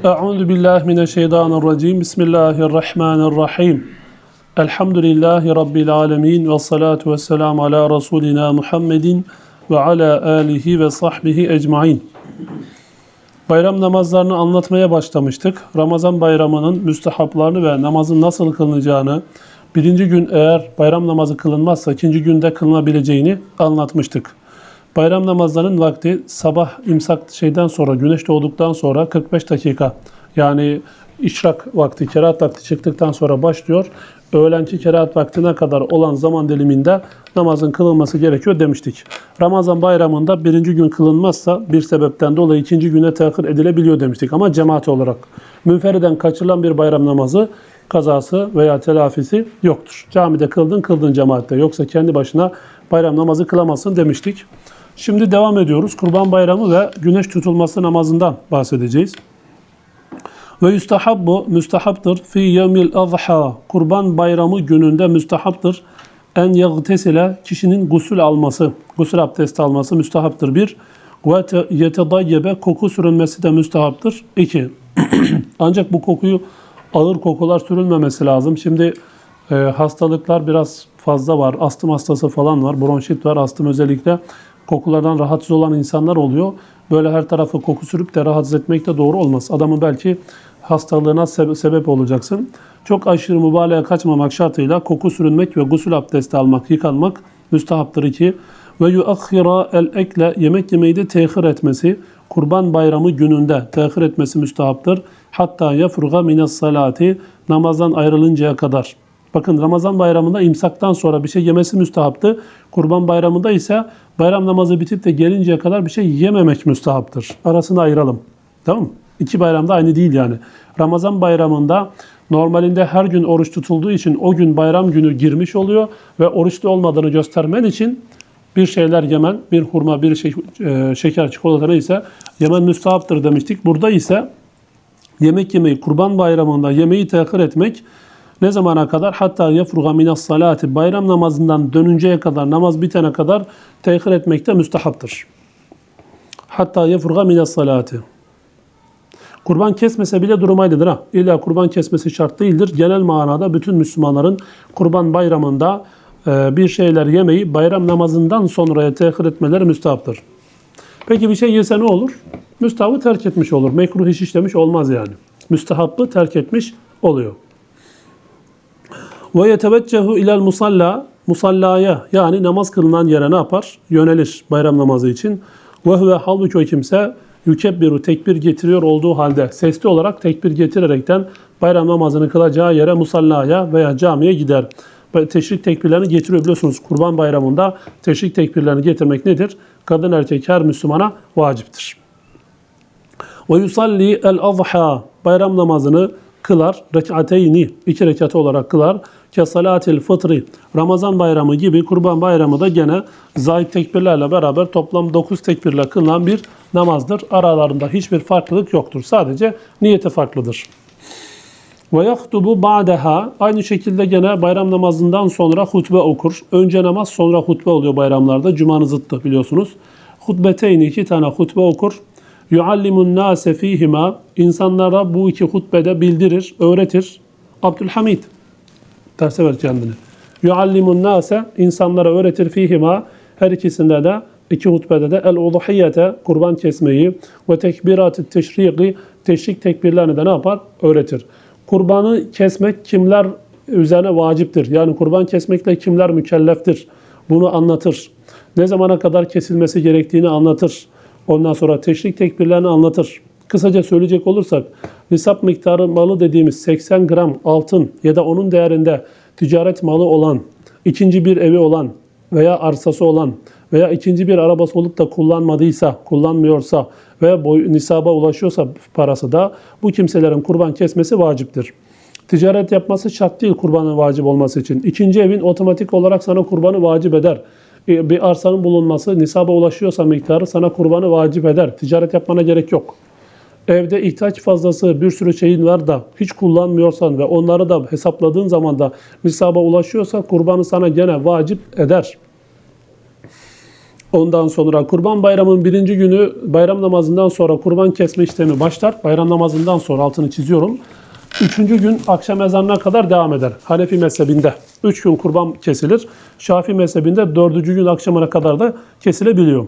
Euzu billahi mineşşeytanirracim. Bismillahirrahmanirrahim. Elhamdülillahi rabbil alamin ve salatu vesselam ala rasulina Muhammedin ve ala alihi ve sahbihi ecmaîn. Bayram namazlarını anlatmaya başlamıştık. Ramazan bayramının müstehaplarını ve namazın nasıl kılınacağını, birinci gün eğer bayram namazı kılınmazsa ikinci günde kılınabileceğini anlatmıştık. Bayram namazlarının vakti sabah imsak şeyden sonra, güneş doğduktan sonra 45 dakika yani işrak vakti, kerahat vakti çıktıktan sonra başlıyor. Öğlenki kerahat vaktine kadar olan zaman diliminde namazın kılınması gerekiyor demiştik. Ramazan bayramında birinci gün kılınmazsa bir sebepten dolayı ikinci güne tehir edilebiliyor demiştik. Ama cemaat olarak münferiden kaçırılan bir bayram namazı kazası veya telafisi yoktur. Camide kıldın kıldın cemaatte yoksa kendi başına bayram namazı kılamazsın demiştik. Şimdi devam ediyoruz. Kurban Bayramı ve güneş tutulması namazından bahsedeceğiz. Ve yustahabbu müstehaptır fi yevmil azha kurban bayramı gününde müstehaptır en yagtesile kişinin gusül alması, gusül abdesti alması müstehaptır bir. Ve yetedayyebe koku sürülmesi de müstehaptır iki. Ancak bu kokuyu ağır kokular sürülmemesi lazım. Şimdi e, hastalıklar biraz fazla var. Astım hastası falan var. Bronşit var. Astım özellikle kokulardan rahatsız olan insanlar oluyor. Böyle her tarafı koku sürüp de rahatsız etmek de doğru olmaz. Adamın belki hastalığına sebe- sebep olacaksın. Çok aşırı mübalağaya kaçmamak şartıyla koku sürünmek ve gusül abdesti almak, yıkanmak müstahaptır iki. Ve yuakhira el ekle yemek yemeyi de tehir etmesi, kurban bayramı gününde tehir etmesi müstahaptır. Hatta yafruga mines salati namazdan ayrılıncaya kadar. Bakın Ramazan bayramında imsaktan sonra bir şey yemesi müstahaptı. Kurban bayramında ise bayram namazı bitip de gelinceye kadar bir şey yememek müstahaptır. Arasını ayıralım. Tamam mı? İki bayramda aynı değil yani. Ramazan bayramında normalinde her gün oruç tutulduğu için o gün bayram günü girmiş oluyor ve oruçlu olmadığını göstermen için bir şeyler yemen, bir hurma, bir şey, e, şeker, çikolata neyse yemen müstahaptır demiştik. Burada ise yemek yemeyi, kurban bayramında yemeği tehir etmek ne zamana kadar? Hatta yefruga minas salati. Bayram namazından dönünceye kadar, namaz bitene kadar tehir etmekte müstehaptır. Hatta yefruga minas salati. Kurban kesmese bile durum aynıdır ha. İlla kurban kesmesi şart değildir. Genel manada bütün Müslümanların kurban bayramında e, bir şeyler yemeyi bayram namazından sonraya tehir etmeleri müstahaptır. Peki bir şey yese ne olur? Müstahabı terk etmiş olur. Mekruh iş işlemiş olmaz yani. Müstahabı terk etmiş oluyor. Ve yeteveccehu ilel musalla musallaya yani namaz kılınan yere ne yapar? Yönelir bayram namazı için. Ve huve halbuki o kimse yükebbiru tekbir getiriyor olduğu halde sesli olarak tekbir getirerekten bayram namazını kılacağı yere musallaya veya camiye gider. Teşrik tekbirlerini getiriyor biliyorsunuz. Kurban bayramında teşrik tekbirlerini getirmek nedir? Kadın erkek her Müslümana vaciptir. Ve yusalli el azha bayram namazını kılar. Rekateyni iki rekatı olarak kılar. Ke salatil fıtri Ramazan bayramı gibi kurban bayramı da gene zayit tekbirlerle beraber toplam 9 tekbirle kılınan bir namazdır. Aralarında hiçbir farklılık yoktur. Sadece niyeti farklıdır. Ve yaktubu ba'deha aynı şekilde gene bayram namazından sonra hutbe okur. Önce namaz sonra hutbe oluyor bayramlarda. Cuma'nın zıttı biliyorsunuz. Hutbeteyni iki tane hutbe okur. Yuallimun nase fihima insanlara bu iki hutbede bildirir, öğretir. Abdülhamid terse ver kendini. Yuallimun nase insanlara öğretir fihima her ikisinde de iki hutbede de el uduhiyete kurban kesmeyi ve tekbirat teşriki teşrik tekbirlerini de ne yapar? Öğretir. Kurbanı kesmek kimler üzerine vaciptir? Yani kurban kesmekle kimler mükelleftir? Bunu anlatır. Ne zamana kadar kesilmesi gerektiğini anlatır. Ondan sonra teşrik tekbirlerini anlatır. Kısaca söyleyecek olursak nisap miktarı malı dediğimiz 80 gram altın ya da onun değerinde ticaret malı olan, ikinci bir evi olan veya arsası olan veya ikinci bir arabası olup da kullanmadıysa, kullanmıyorsa veya boy, nisaba ulaşıyorsa parası da bu kimselerin kurban kesmesi vaciptir. Ticaret yapması şart değil kurbanın vacip olması için. İkinci evin otomatik olarak sana kurbanı vacip eder. E, bir arsanın bulunması nisaba ulaşıyorsa miktarı sana kurbanı vacip eder. Ticaret yapmana gerek yok. Evde ihtiyaç fazlası bir sürü şeyin var da hiç kullanmıyorsan ve onları da hesapladığın zaman da nisaba ulaşıyorsa kurbanı sana gene vacip eder. Ondan sonra Kurban Bayramı'nın birinci günü bayram namazından sonra kurban kesme işlemi başlar. Bayram namazından sonra altını çiziyorum. Üçüncü gün akşam ezanına kadar devam eder. Hanefi mezhebinde. Üç gün kurban kesilir. Şafii mezhebinde dördüncü gün akşamına kadar da kesilebiliyor.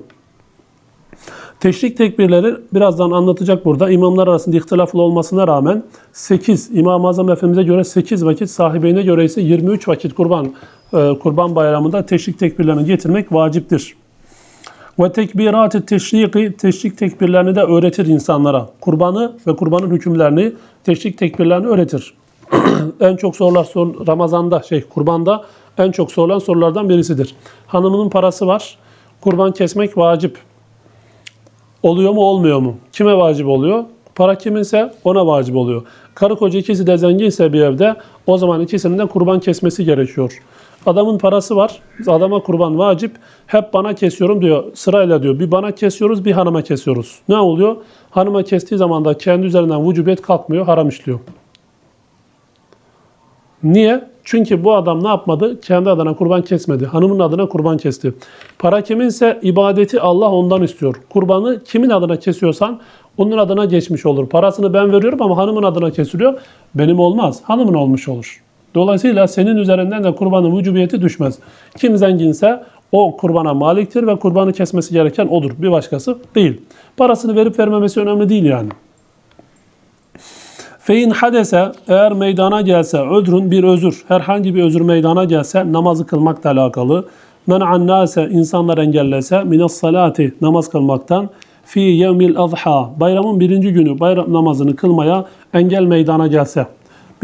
Teşrik tekbirleri birazdan anlatacak burada. İmamlar arasında ihtilaflı olmasına rağmen 8, İmam-ı Azam Efendimiz'e göre 8 vakit, sahibeyine göre ise 23 vakit kurban e, kurban bayramında teşrik tekbirlerini getirmek vaciptir. Ve tekbirat-ı teşriki, teşrik tekbirlerini de öğretir insanlara. Kurbanı ve kurbanın hükümlerini, teşrik tekbirlerini öğretir. en çok sorular sor, Ramazan'da, şey kurbanda en çok sorulan sorulardan birisidir. Hanımının parası var, kurban kesmek vacip. Oluyor mu olmuyor mu? Kime vacip oluyor? Para kiminse ona vacip oluyor. Karı koca ikisi de zenginse bir evde o zaman ikisinin de kurban kesmesi gerekiyor. Adamın parası var. Adama kurban vacip. Hep bana kesiyorum diyor. Sırayla diyor. Bir bana kesiyoruz bir hanıma kesiyoruz. Ne oluyor? Hanıma kestiği zaman da kendi üzerinden vücubiyet kalkmıyor. Haram işliyor. Niye? Çünkü bu adam ne yapmadı? Kendi adına kurban kesmedi. Hanımın adına kurban kesti. Para kiminse ibadeti Allah ondan istiyor. Kurbanı kimin adına kesiyorsan onun adına geçmiş olur. Parasını ben veriyorum ama hanımın adına kesiliyor. Benim olmaz. Hanımın olmuş olur. Dolayısıyla senin üzerinden de kurbanın vücubiyeti düşmez. Kim zenginse o kurbana maliktir ve kurbanı kesmesi gereken odur. Bir başkası değil. Parasını verip vermemesi önemli değil yani. Fein hadese eğer meydana gelse ödrün bir özür, herhangi bir özür meydana gelse namazı kılmakla alakalı. Men'an nase insanlar engellese minas salati namaz kılmaktan fi yevmil adha bayramın birinci günü bayram namazını kılmaya engel meydana gelse.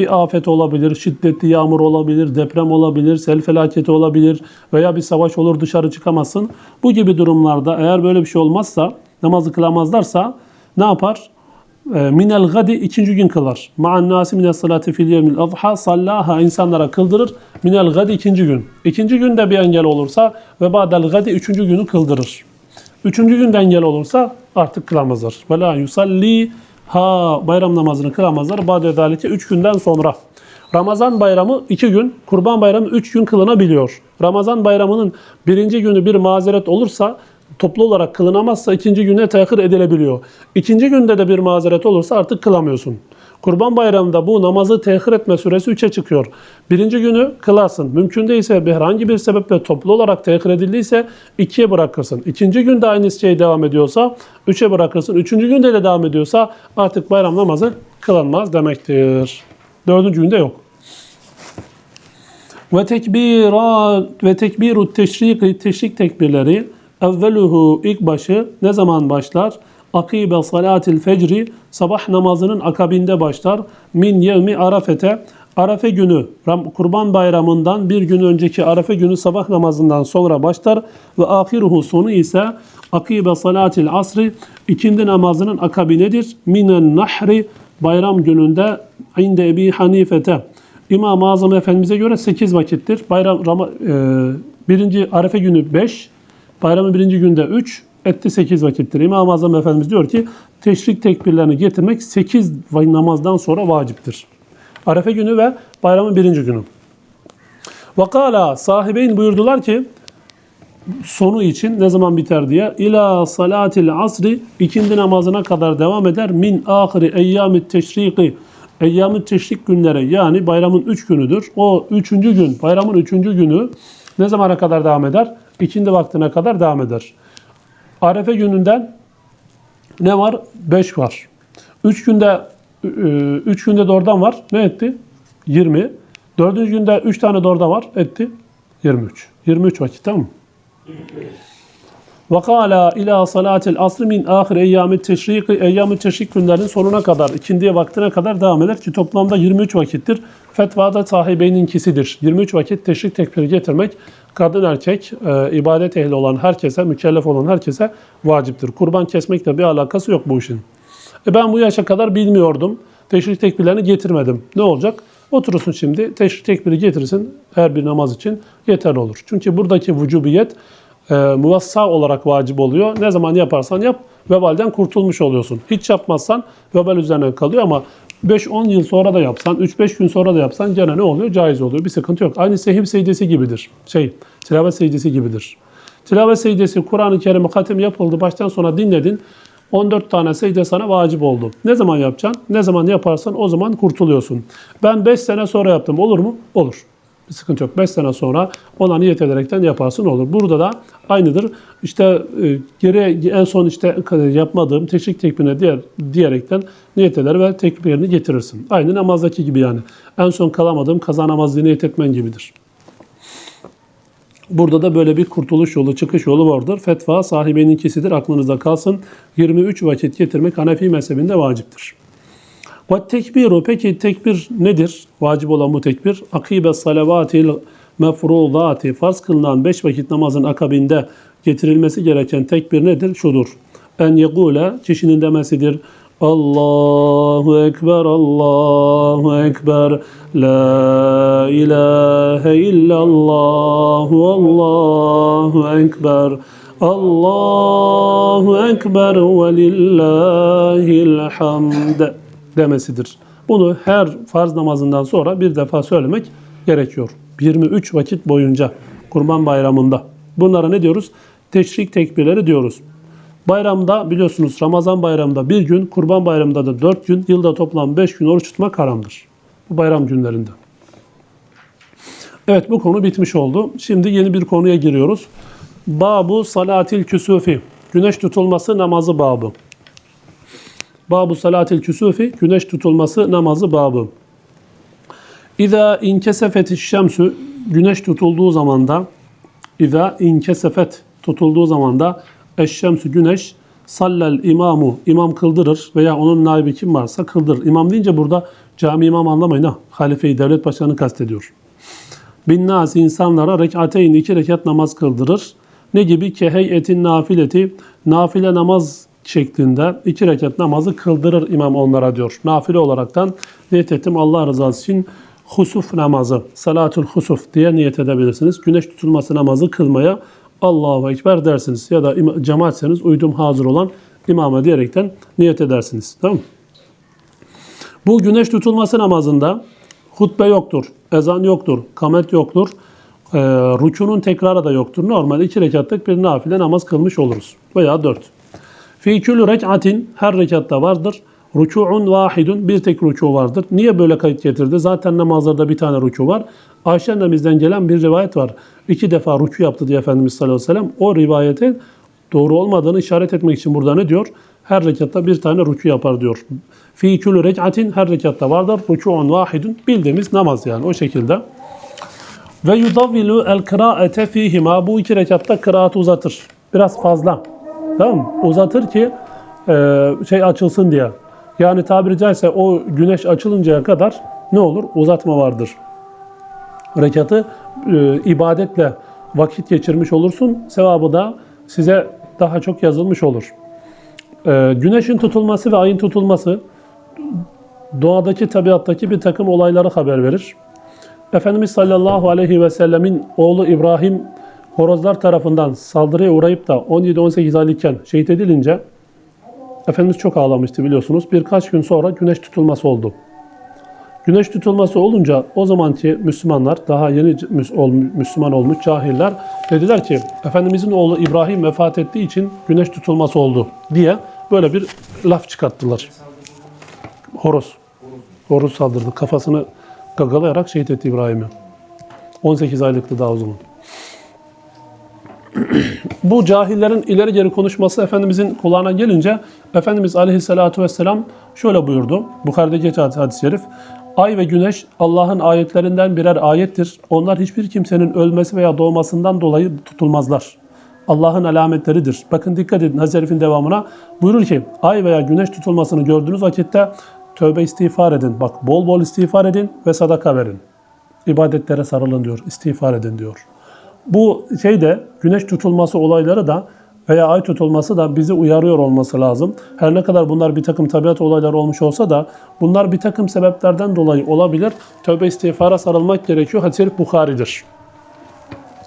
Bir afet olabilir, şiddetli yağmur olabilir, deprem olabilir, sel felaketi olabilir veya bir savaş olur dışarı çıkamazsın. Bu gibi durumlarda eğer böyle bir şey olmazsa, namazı kılamazlarsa ne yapar? E, minel gadi ikinci gün kılar. Ma'an nasi minel salati fil yevmil adha sallaha insanlara kıldırır. Minel gadi ikinci gün. İkinci günde bir engel olursa ve ba'del gadi üçüncü günü kıldırır. Üçüncü günde engel olursa artık kılamazlar. Ve la yusalli ha bayram namazını kılamazlar. Ba'de zalike üç günden sonra. Ramazan bayramı iki gün, kurban bayramı üç gün kılınabiliyor. Ramazan bayramının birinci günü bir mazeret olursa toplu olarak kılınamazsa ikinci güne tehir edilebiliyor. İkinci günde de bir mazeret olursa artık kılamıyorsun. Kurban bayramında bu namazı tehir etme süresi 3'e çıkıyor. Birinci günü kılarsın. Mümkün değilse herhangi bir sebeple toplu olarak tehir edildiyse 2'ye bırakırsın. İkinci günde aynı şey devam ediyorsa 3'e bırakırsın. Üçüncü günde de devam ediyorsa artık bayram namazı kılınmaz demektir. Dördüncü günde yok. Ve tekbira ve tekbiru teşrik teşrik tekbirleri evveluhu ilk başı ne zaman başlar? Akibe salatil fecri sabah namazının akabinde başlar. Min yevmi arafete Arafe günü Kurban Bayramı'ndan bir gün önceki Arafe günü sabah namazından sonra başlar ve ahiruhu sonu ise akibe salatil asri ikindi namazının akabinedir. Minen nahri bayram gününde inde Ebi Hanifete İmam-ı Azam Efendimiz'e göre 8 vakittir. Bayram e, birinci Arefe günü 5, bayramın birinci günde 3, etti 8 vakittir. İmam-ı Azam Efendimiz diyor ki teşrik tekbirlerini getirmek 8 namazdan sonra vaciptir. Arefe günü ve bayramın birinci günü. Vakala sahibeyn buyurdular ki sonu için ne zaman biter diye ila salatil asri ikindi namazına kadar devam eder min ahiri eyyamit teşriki Eyyam-ı teşrik günleri yani bayramın üç günüdür. O üçüncü gün, bayramın üçüncü günü ne zamana kadar devam eder? İkindi vaktine kadar devam eder. Arefe gününden ne var? Beş var. Üç günde e, üç günde doğrudan var. Ne etti? 20. Dördüncü günde üç tane doğrudan var. Etti. 23. 23 vakit tamam mı? Vakala ila salatil asr min ahir eyyami teşrik eyyami teşrik günlerinin sonuna kadar, ikindiye vaktine kadar devam eder ki toplamda 23 vakittir. Fetvada sahibeyninkisidir. 23 vakit teşrik tekbiri getirmek kadın erkek e, ibadet ehli olan herkese, mükellef olan herkese vaciptir. Kurban kesmekle bir alakası yok bu işin. E ben bu yaşa kadar bilmiyordum. Teşrik tekbirlerini getirmedim. Ne olacak? Oturursun şimdi teşrik tekbiri getirirsin her bir namaz için yeterli olur. Çünkü buradaki vücubiyet e, muvassa olarak vacip oluyor. Ne zaman yaparsan yap vebalden kurtulmuş oluyorsun. Hiç yapmazsan vebal üzerine kalıyor ama 5-10 yıl sonra da yapsan, 3-5 gün sonra da yapsan gene ne oluyor? Caiz oluyor. Bir sıkıntı yok. Aynı sehim secdesi gibidir. Şey, tilavet secdesi gibidir. Tilavet secdesi Kur'an-ı Kerim'i hatim yapıldı. Baştan sona dinledin. 14 tane secde sana vacip oldu. Ne zaman yapacaksın? Ne zaman yaparsan o zaman kurtuluyorsun. Ben 5 sene sonra yaptım. Olur mu? Olur. Bir sıkıntı yok. 5 sene sonra ona niyet ederekten yaparsın olur. Burada da aynıdır. İşte e, geri en son işte yapmadığım teşrik tekbirine diğer, diyerekten niyet eder ve tekbirini getirirsin. Aynı namazdaki gibi yani. En son kalamadığım kaza namazı niyet etmen gibidir. Burada da böyle bir kurtuluş yolu, çıkış yolu vardır. Fetva sahibeninkisidir. Aklınızda kalsın. 23 vakit getirmek Hanefi mezhebinde vaciptir. Ve tekbiru peki tekbir nedir? Vacip olan bu tekbir. Akibe salavatil mefrudati farz kılınan 5 vakit namazın akabinde getirilmesi gereken tekbir nedir? Şudur. En yegule kişinin demesidir. Allahu Ekber, Allahu Ekber, La ilahe illallah, Allahu Ekber, Allahu Ekber ve lillahil hamd demesidir. Bunu her farz namazından sonra bir defa söylemek gerekiyor. 23 vakit boyunca Kurban Bayramı'nda. Bunlara ne diyoruz? Teşrik tekbirleri diyoruz. Bayramda biliyorsunuz Ramazan bayramında bir gün, Kurban bayramında da dört gün, yılda toplam beş gün oruç tutmak haramdır. Bu bayram günlerinde. Evet bu konu bitmiş oldu. Şimdi yeni bir konuya giriyoruz. Babu salatil küsufi. Güneş tutulması namazı babı. Babu salatil küsufi. Güneş tutulması namazı babı. İza inkesefet şemsü. Güneş tutulduğu zamanda İza inkesefet tutulduğu zamanda eşşemsü güneş sallel imamu imam kıldırır veya onun naibi kim varsa kıldırır. İmam deyince burada cami imam anlamayın ha. Halife-i devlet başkanı kastediyor. Bin nasi insanlara rekateyn iki rekat namaz kıldırır. Ne gibi? Kehey etin nafileti nafile namaz şeklinde iki rekat namazı kıldırır imam onlara diyor. Nafile olaraktan niyet ettim Allah rızası için husuf namazı, salatul husuf diye niyet edebilirsiniz. Güneş tutulması namazı kılmaya Allahu Ekber dersiniz. Ya da cemaatseniz uydum hazır olan imama diyerekten niyet edersiniz. Tamam? Bu güneş tutulması namazında hutbe yoktur, ezan yoktur, kamet yoktur, e, rükûnun tekrarı da yoktur. Normal iki rekatlık bir nafile namaz kılmış oluruz. Veya dört. Fi külü rek'atin her rekatta vardır. Rükû'un vahidun bir tek rükû vardır. Niye böyle kayıt getirdi? Zaten namazlarda bir tane rükû var. Ayşe annemizden gelen bir rivayet var. İki defa rükû yaptı diye Efendimiz sallallahu aleyhi ve sellem. O rivayetin doğru olmadığını işaret etmek için burada ne diyor? Her rekatta bir tane rükû yapar diyor. Fi külü rek'atin her rekatta vardır. Rükû'un vahidun bildiğimiz namaz yani o şekilde. Ve yudavvilu el kıraate fihima. Bu iki rekatta kıraatı uzatır. Biraz fazla. Tamam? Uzatır ki e, şey açılsın diye. Yani tabiri caizse o güneş açılıncaya kadar ne olur? Uzatma vardır. Rekatı e, ibadetle vakit geçirmiş olursun. Sevabı da size daha çok yazılmış olur. E, güneşin tutulması ve ayın tutulması doğadaki, tabiattaki bir takım olayları haber verir. Efendimiz sallallahu aleyhi ve sellemin oğlu İbrahim horozlar tarafından saldırıya uğrayıp da 17-18 aylıkken şehit edilince Efendimiz çok ağlamıştı biliyorsunuz. Birkaç gün sonra güneş tutulması oldu. Güneş tutulması olunca o zamanki Müslümanlar, daha yeni Müslüman olmuş cahiller dediler ki Efendimizin oğlu İbrahim vefat ettiği için güneş tutulması oldu diye böyle bir laf çıkarttılar. Horoz. Horoz saldırdı. Kafasını gagalayarak şehit etti İbrahim'i. 18 aylıktı daha o zaman. Bu cahillerin ileri geri konuşması Efendimizin kulağına gelince Efendimiz Aleyhisselatü Vesselam şöyle buyurdu. Bukhari'de geçen hadis-i şerif. Ay ve güneş Allah'ın ayetlerinden birer ayettir. Onlar hiçbir kimsenin ölmesi veya doğmasından dolayı tutulmazlar. Allah'ın alametleridir. Bakın dikkat edin şerifin devamına. Buyurur ki ay veya güneş tutulmasını gördüğünüz vakitte tövbe istiğfar edin. Bak bol bol istiğfar edin ve sadaka verin. İbadetlere sarılın diyor. istiğfar edin diyor. Bu şeyde güneş tutulması olayları da veya ay tutulması da bizi uyarıyor olması lazım. Her ne kadar bunlar bir takım tabiat olayları olmuş olsa da bunlar bir takım sebeplerden dolayı olabilir. Tövbe istiğfara sarılmak gerekiyor. Hadis-i Bukhari'dir.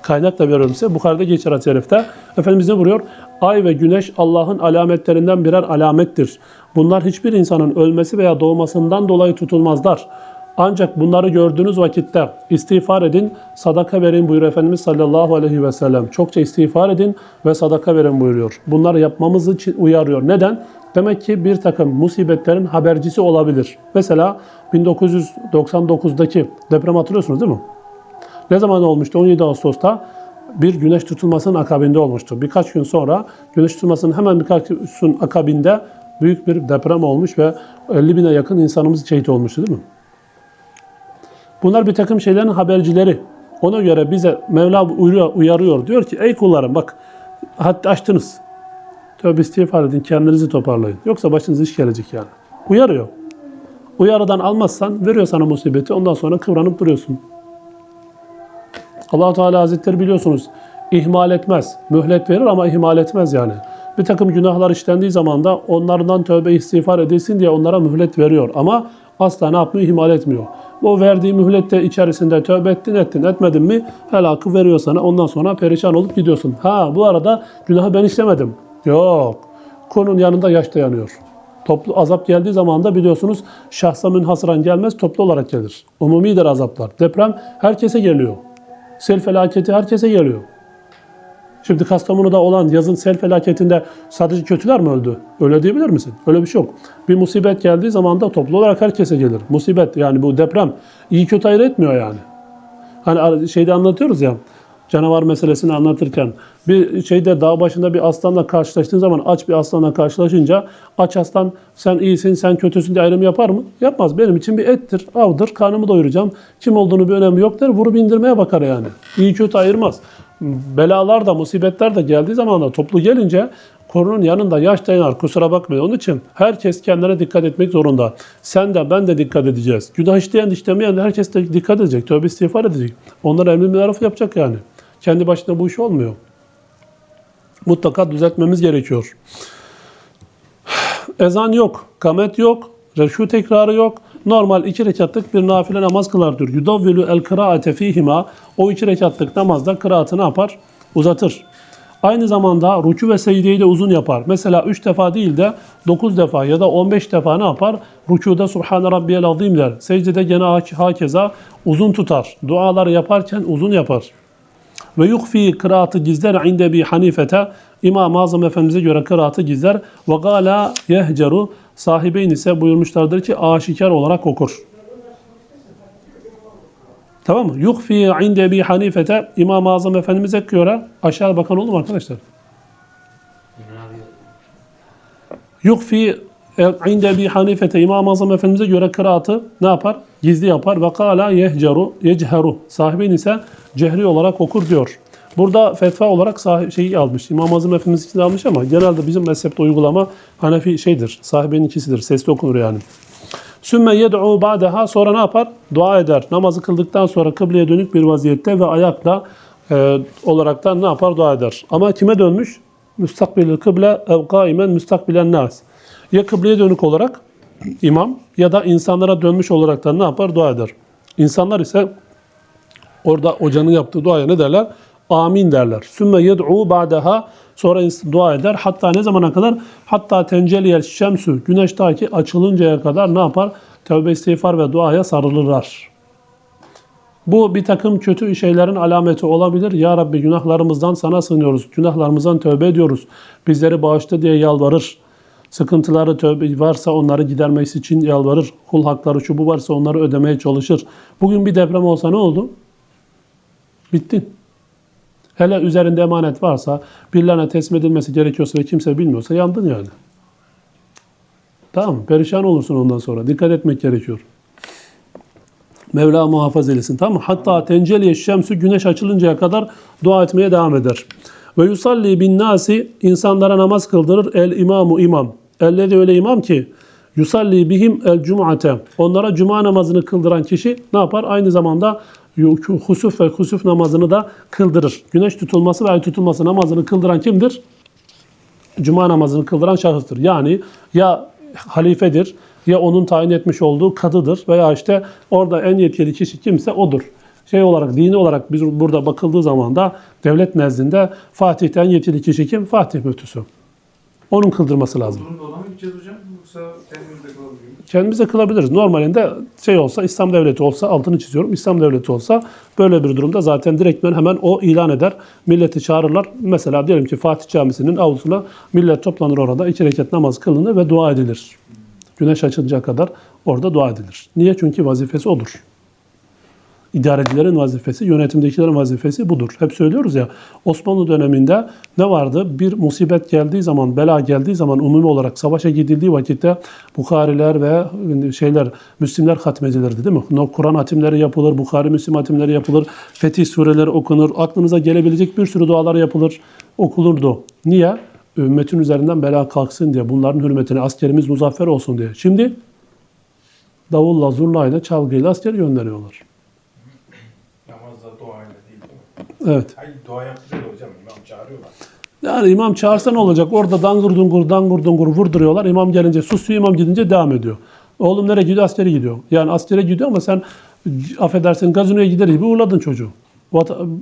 Kaynakla veriyorum size. Bukhari'de geçer hadis-i. Efendimiz ne buyuruyor? Ay ve güneş Allah'ın alametlerinden birer alamettir. Bunlar hiçbir insanın ölmesi veya doğmasından dolayı tutulmazlar. Ancak bunları gördüğünüz vakitte istiğfar edin, sadaka verin buyuruyor Efendimiz sallallahu aleyhi ve sellem. Çokça istiğfar edin ve sadaka verin buyuruyor. Bunları yapmamız için uyarıyor. Neden? Demek ki bir takım musibetlerin habercisi olabilir. Mesela 1999'daki deprem hatırlıyorsunuz değil mi? Ne zaman olmuştu? 17 Ağustos'ta bir güneş tutulmasının akabinde olmuştu. Birkaç gün sonra güneş tutulmasının hemen birkaç gün akabinde büyük bir deprem olmuş ve 50 bine yakın insanımız şehit olmuştu değil mi? Bunlar bir takım şeylerin habercileri. Ona göre bize Mevla uyarıyor. Diyor ki ey kullarım bak haddi aştınız. Tövbe istiğfar edin kendinizi toparlayın. Yoksa başınıza iş gelecek yani. Uyarıyor. Uyarıdan almazsan veriyor sana musibeti ondan sonra kıvranıp duruyorsun. allah Teala Hazretleri biliyorsunuz ihmal etmez. Mühlet verir ama ihmal etmez yani. Bir takım günahlar işlendiği zaman da onlardan tövbe istiğfar edilsin diye onlara mühlet veriyor. Ama asla ne yapmıyor? İhmal etmiyor. O verdiği mühlette içerisinde tövbe ettin ettin etmedin mi helakı veriyor sana. Ondan sonra perişan olup gidiyorsun. Ha bu arada günahı ben işlemedim. Yok. Konun yanında yaş dayanıyor. Toplu azap geldiği zaman da biliyorsunuz şahsa münhasıran gelmez toplu olarak gelir. Umumidir azaplar. Deprem herkese geliyor. Sel felaketi herkese geliyor. Şimdi Kastamonu'da olan yazın sel felaketinde sadece kötüler mi öldü? Öyle diyebilir misin? Öyle bir şey yok. Bir musibet geldiği zaman da toplu olarak herkese gelir. Musibet yani bu deprem iyi kötü ayırt etmiyor yani. Hani şeyde anlatıyoruz ya canavar meselesini anlatırken bir şeyde dağ başında bir aslanla karşılaştığın zaman aç bir aslanla karşılaşınca aç aslan sen iyisin sen kötüsün diye ayrım yapar mı? Yapmaz. Benim için bir ettir, avdır, karnımı doyuracağım. Kim olduğunu bir önemi yok der. Vurup indirmeye bakar yani. İyi kötü ayırmaz. Belalar da musibetler de geldiği zaman da toplu gelince korunun yanında yaş dayanar kusura bakmayın. Onun için herkes kendine dikkat etmek zorunda. Sen de ben de dikkat edeceğiz. Günah işleyen işlemeyen de herkes de dikkat edecek. Tövbe istiğfar edecek. Onlar emri maruf yapacak yani. Kendi başına bu iş olmuyor. Mutlaka düzeltmemiz gerekiyor. Ezan yok, kamet yok, reşu tekrarı yok. Normal iki rekatlık bir nafile namaz kılar diyor. Yudavvilu el kıraate fihima. O iki rekatlık namazda kıraatı ne yapar? Uzatır. Aynı zamanda rükû ve secdeyi de uzun yapar. Mesela 3 defa değil de 9 defa ya da 15 defa ne yapar? Rükûda Subhane Rabbiyel Azim der. Secdede gene hakeza uzun tutar. Dualar yaparken uzun yapar. Ve yukfi kıraatı gizler inde bir hanifete. İmam-ı Azam Efendimiz'e göre kıraatı gizler. Ve gala yehceru. Sahibeyn ise buyurmuşlardır ki aşikar olarak okur. Tamam mı? Yukfi inde bir hanifete. İmam-ı Azam Efendimiz'e göre aşağı bakan olur mu arkadaşlar? Yukfi inde bir hanifete İmam-ı Azam Efendimiz'e göre kıraatı ne yapar? Gizli yapar. Ve kâlâ yehceru, yechheru. Sahibin ise cehri olarak okur diyor. Burada fetva olarak sahip şeyi almış. İmam Azam Efendimiz için almış ama genelde bizim mezhepte uygulama Hanefi şeydir. Sahibinin ikisidir. Sesli okunur yani. Sümme yed'u ba'daha sonra ne yapar? Dua eder. Namazı kıldıktan sonra kıbleye dönük bir vaziyette ve ayakla e, olarak da ne yapar? Dua eder. Ama kime dönmüş? Müstakbilil kıble ev kaimen müstakbilen nas. Ya kıbleye dönük olarak imam ya da insanlara dönmüş olarak da ne yapar? Dua eder. İnsanlar ise orada hocanın yaptığı duaya ne derler? Amin derler. Sümme yed'u ba'daha sonra dua eder. Hatta ne zamana kadar? Hatta tenceliyel şemsü güneş ta ki açılıncaya kadar ne yapar? Tövbe istiğfar ve duaya sarılırlar. Bu bir takım kötü şeylerin alameti olabilir. Ya Rabbi günahlarımızdan sana sığınıyoruz. Günahlarımızdan tövbe ediyoruz. Bizleri bağışla diye yalvarır. Sıkıntıları tövbe varsa onları gidermesi için yalvarır. Kul hakları şu bu varsa onları ödemeye çalışır. Bugün bir deprem olsa ne oldu? Bittin. Hele üzerinde emanet varsa, birilerine teslim edilmesi gerekiyorsa ve kimse bilmiyorsa yandın yani. Tamam Perişan olursun ondan sonra. Dikkat etmek gerekiyor. Mevla muhafaza eylesin. Tamam? Hatta tenceliye şemsü güneş açılıncaya kadar dua etmeye devam eder. Ve yusalli bin nasi insanlara namaz kıldırır el imamu imam. Elle de öyle imam ki yusalli bihim el cum'ate. Onlara cuma namazını kıldıran kişi ne yapar? Aynı zamanda husuf ve husuf namazını da kıldırır. Güneş tutulması ve ay tutulması namazını kıldıran kimdir? Cuma namazını kıldıran şahıstır. Yani ya halifedir ya onun tayin etmiş olduğu kadıdır veya işte orada en yetkili kişi kimse odur. Şey olarak, dini olarak biz burada bakıldığı zaman da devlet nezdinde Fatih'ten yetkili kişi kim? Fatih müftüsü. Onun kıldırması lazım. Durumda ona mı gideceğiz hocam? Yoksa kendimizde kalabilir miyiz? Kendimize kılabiliriz. Normalinde şey olsa İslam devleti olsa altını çiziyorum. İslam devleti olsa böyle bir durumda zaten direktmen hemen o ilan eder. Milleti çağırırlar. Mesela diyelim ki Fatih Camisi'nin avlusuna millet toplanır orada. iki rekat namaz kılınır ve dua edilir. Güneş açıncaya kadar orada dua edilir. Niye? Çünkü vazifesi odur. İdarecilerin vazifesi, yönetimdekilerin vazifesi budur. Hep söylüyoruz ya Osmanlı döneminde ne vardı? Bir musibet geldiği zaman, bela geldiği zaman umumi olarak savaşa gidildiği vakitte Bukhariler ve şeyler, Müslimler hatmedilirdi değil mi? Kur'an hatimleri yapılır, Bukhari Müslim hatimleri yapılır, Fetih sureleri okunur, aklınıza gelebilecek bir sürü dualar yapılır, okulurdu. Niye? Ümmetin üzerinden bela kalksın diye, bunların hürmetine askerimiz muzaffer olsun diye. Şimdi davulla, zurnayla, çalgıyla asker gönderiyorlar. Namazda duayla değil değil mi? Evet. Hayır dua yaptırıyor hocam. İmam çağırıyorlar. Yani imam çağırsa ne olacak? Orada dangur dungur dangur dungur vurduruyorlar. İmam gelince susuyor, imam gidince devam ediyor. Oğlum nereye gidiyor? Askere gidiyor. Yani askere gidiyor ama sen affedersin gazinoya gider gibi uğurladın çocuğu.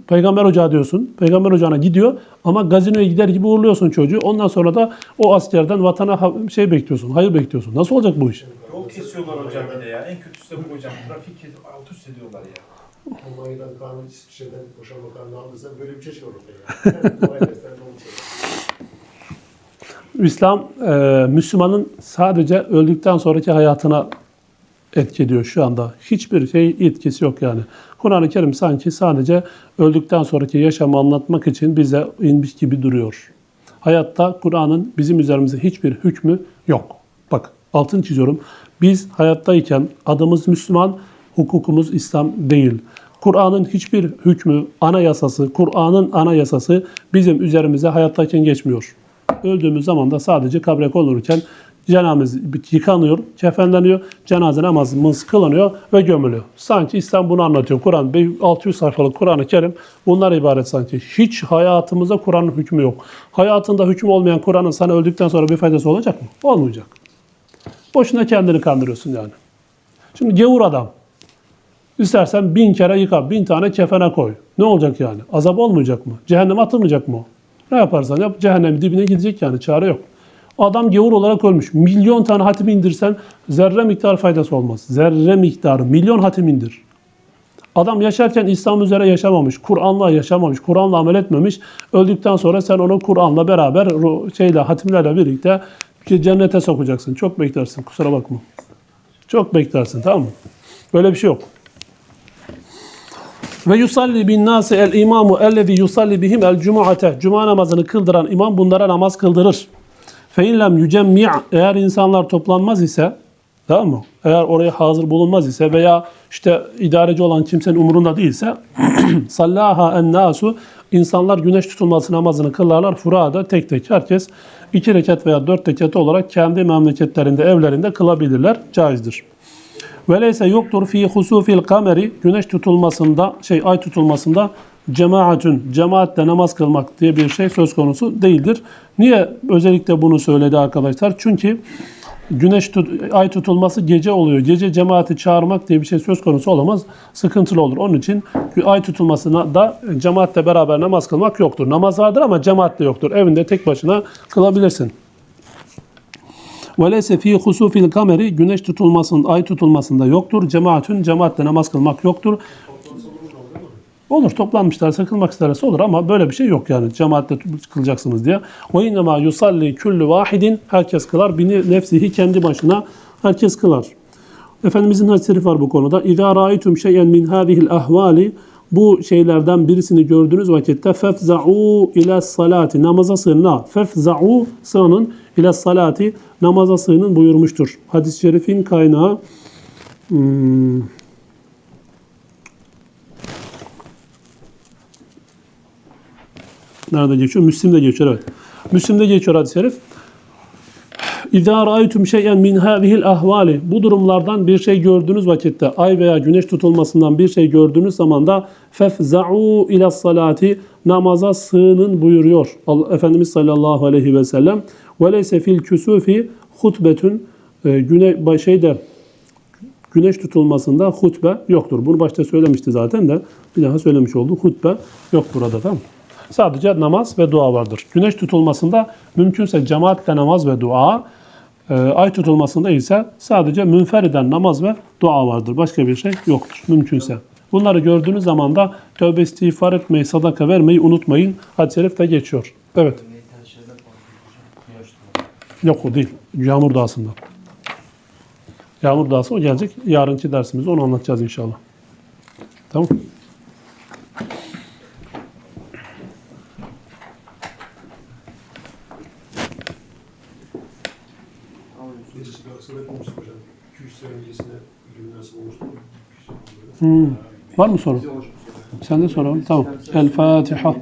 Peygamber ocağı diyorsun. Peygamber ocağına gidiyor ama gazinoya gider gibi uğurluyorsun çocuğu. Ondan sonra da o askerden vatana şey bekliyorsun, hayır bekliyorsun. Nasıl olacak bu iş? Yol kesiyorlar hocam bir de ya. En kötüsü de bu hocam. Trafik alt üst ediyorlar ya. Almanya'dan kanun İsviçre'den boşanma kanunu aldıysa böyle bir şey çıkar ortaya. Yani dua edersen ne olacak? İslam e, Müslümanın sadece öldükten sonraki hayatına etki ediyor şu anda. Hiçbir şey etkisi yok yani. Kur'an-ı Kerim sanki sadece öldükten sonraki yaşamı anlatmak için bize inmiş gibi duruyor. Hayatta Kur'an'ın bizim üzerimize hiçbir hükmü yok. Bak altını çiziyorum. Biz hayattayken adımız Müslüman, hukukumuz İslam değil. Kur'an'ın hiçbir hükmü, anayasası, Kur'an'ın anayasası bizim üzerimize hayattayken geçmiyor. Öldüğümüz zaman da sadece kabre konulurken cenazemiz yıkanıyor, kefenleniyor, cenaze namazımız kılınıyor ve gömülüyor. Sanki İslam bunu anlatıyor. Kur'an 600 sayfalık Kur'an-ı Kerim bunlar ibaret sanki. Hiç hayatımızda Kur'an'ın hükmü yok. Hayatında hükmü olmayan Kur'an'ın sana öldükten sonra bir faydası olacak mı? Olmayacak. Boşuna kendini kandırıyorsun yani. Şimdi gavur adam. İstersen bin kere yıka, bin tane kefene koy. Ne olacak yani? Azap olmayacak mı? Cehenneme atılmayacak mı? Ne yaparsan yap cehennemin dibine gidecek yani çare yok. Adam gavur olarak ölmüş. Milyon tane hatim indirsen zerre miktar faydası olmaz. Zerre miktarı. Milyon hatim indir. Adam yaşarken İslam üzere yaşamamış, Kur'an'la yaşamamış, Kur'an'la amel etmemiş. Öldükten sonra sen onu Kur'an'la beraber şeyle hatimlerle birlikte cennete sokacaksın. Çok beklersin. Kusura bakma. Çok beklersin tamam mı? Böyle bir şey yok. Ve yusalli bin nasi el imamu ellezî yusalli bihim el cumuate. Cuma namazını kıldıran imam bunlara namaz kıldırır. Fe in lem yücemmi' eğer insanlar toplanmaz ise tamam mı? Eğer oraya hazır bulunmaz ise veya işte idareci olan kimsenin umurunda değilse sallaha en nasu insanlar güneş tutulması namazını kılarlar furada tek tek herkes iki rekat veya dört rekat olarak kendi memleketlerinde evlerinde kılabilirler caizdir. Veleyse yoktur fi husufil kameri güneş tutulmasında şey ay tutulmasında cemaatün cemaatle namaz kılmak diye bir şey söz konusu değildir. Niye özellikle bunu söyledi arkadaşlar? Çünkü güneş tut, ay tutulması gece oluyor. Gece cemaati çağırmak diye bir şey söz konusu olamaz. Sıkıntılı olur. Onun için ay tutulmasına da cemaatle beraber namaz kılmak yoktur. Namaz vardır ama cemaatle yoktur. Evinde tek başına kılabilirsin. Veleyse fi husufil kameri güneş tutulmasında, ay tutulmasında yoktur. Cemaatün cemaatle namaz kılmak yoktur. Olur toplanmışlarsa kılmak isterse olur ama böyle bir şey yok yani cemaatle kılacaksınız diye. Ve innema yusalli kullu vahidin herkes kılar. Bini nefsihi kendi başına herkes kılar. Efendimizin hadis-i var bu konuda. İzâ râitum şeyen min hâzihil ahvali bu şeylerden birisini gördüğünüz vakitte fefza'u ila salati namaza sığınma. Fefza'u sığının ila salati namaza sığının buyurmuştur. Hadis-i şerifin kaynağı hmm, Nerede geçiyor? Müslim'de geçiyor evet. Müslim'de geçiyor hadis-i şerif. İzâ râaytum şey'en min hâzihil ahvali. Bu durumlardan bir şey gördüğünüz vakitte, ay veya güneş tutulmasından bir şey gördüğünüz zaman da fefza'u ila salati namaza sığının buyuruyor. Efendimiz sallallahu aleyhi ve sellem. Ve leyse fil küsufi hutbetün e, güne, şeyde güneş tutulmasında hutbe yoktur. Bunu başta söylemişti zaten de bir daha söylemiş oldu. Hutbe yok burada tamam? Sadece namaz ve dua vardır. Güneş tutulmasında mümkünse cemaatle namaz ve dua, e, ay tutulmasında ise sadece münferiden namaz ve dua vardır. Başka bir şey yoktur mümkünse. Bunları gördüğünüz zaman da tövbe istiğfar etmeyi, sadaka vermeyi unutmayın. Hadis-i şerifte geçiyor. Evet. Yok o değil. Yağmur Dağı'sında. Yağmur Dağı'sı o gelecek. Yarınki dersimizde onu anlatacağız inşallah. Tamam. Birisi Galatasaray'da olmuştu hocam. 2-3 sene öncesinde gün nasıl olmuştu? Hmm. Var mı soru? Sen de soralım. Tamam. El Fatiha.